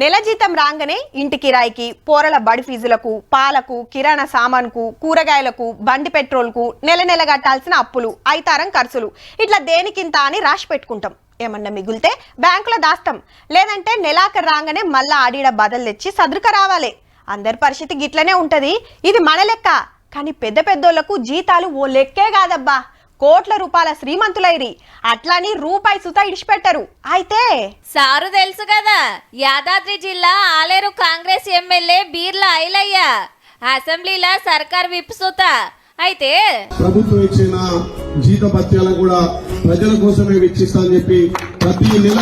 నెల జీతం రాగానే ఇంటి కిరాయికి పోరల బడి ఫీజులకు పాలకు కిరాణా సామాన్కు కూరగాయలకు బండి పెట్రోల్కు నెల నెల కట్టాల్సిన అప్పులు ఐతారం ఖర్చులు. ఇట్లా దేనికింత అని రాసి పెట్టుకుంటాం. ఏమన్నా మిగులితే బ్యాంకులో దాస్తాం. లేదంటే నెలాఖరు రాగానే మళ్ళా ఆడిడ బదలు తెచ్చి సదురుక రావాలి. అందరి పరిస్థితి గిట్లనే ఉంటది. ఇది మన లెక్క. కానీ పెద్ద పెద్దోళ్ళకు జీతాలు ఓ లెక్కే కాదబ్బా. కోట్ల రూపాయల శ్రీమంతులైరి. అట్లని రూపాయి సుత ఇడిచిపెట్టరు. అయితే? సారు తెలుసు కదా యాదాద్రి జిల్లా ఆలేరు కాంగ్రెస్ ఎమ్మెల్యే బీర్ల ఐలయ్య. అసెంబ్లీలో సర్కార్ విప్సుత అయితే? ప్రభుత్వం ఇచ్చిన జీత భత్యాలను కూడా ప్రజల కోసమే వెచ్చిస్తా అని చెప్పి ప్రతి నెల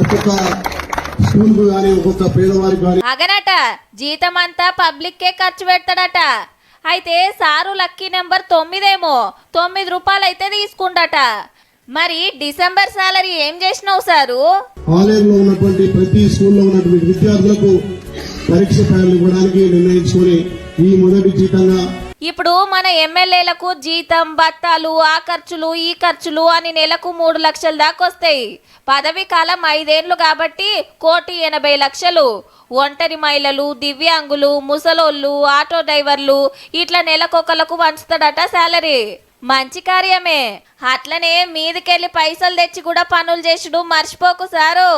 ఒక్కొక్క స్కూల్కు కానీ ఒక్కొక్క పేదవారికి కానీ అగనట జీతం అంతా పబ్లిక్కే ఖర్చు పెడతాడట. అయితే సారు లక్కీ నెంబర్ తొమ్మిదేమో. తొమ్మిది రూపాయలు అయితే తీసుకుండట. మరి డిసెంబర్ సాలరీ ఏం చేసినావు సారు? కాలేజీలో ఉన్నటువంటి ప్రతి స్కూల్లో ఉన్నటువంటి విద్యార్థులకు పరీక్ష ఫైల్ ఇవ్వడానికి నిర్ణయించుకొని ఈ మొదటి జీతంగా ఇప్పుడు మన ఎమ్మెల్యేలకు జీతం బత్తాలు ఆ ఖర్చులు ఈ ఖర్చులు అని నెలకు మూడు లక్షల దాకా వస్తాయి. పదవి కాలం ఐదేండ్లు కాబట్టి కోటి ఎనభై లక్షలు. ఒంటరి మహిళలు దివ్యాంగులు ముసలోళ్ళు ఆటో డ్రైవర్లు ఇట్లా నెలకొకలకు పంచుతాడట శాలరీ. మంచి కార్యమే. అట్లనే మీదికెళ్ళి పైసలు తెచ్చి కూడా పనులు చేసుడు మర్చిపోకు సారు.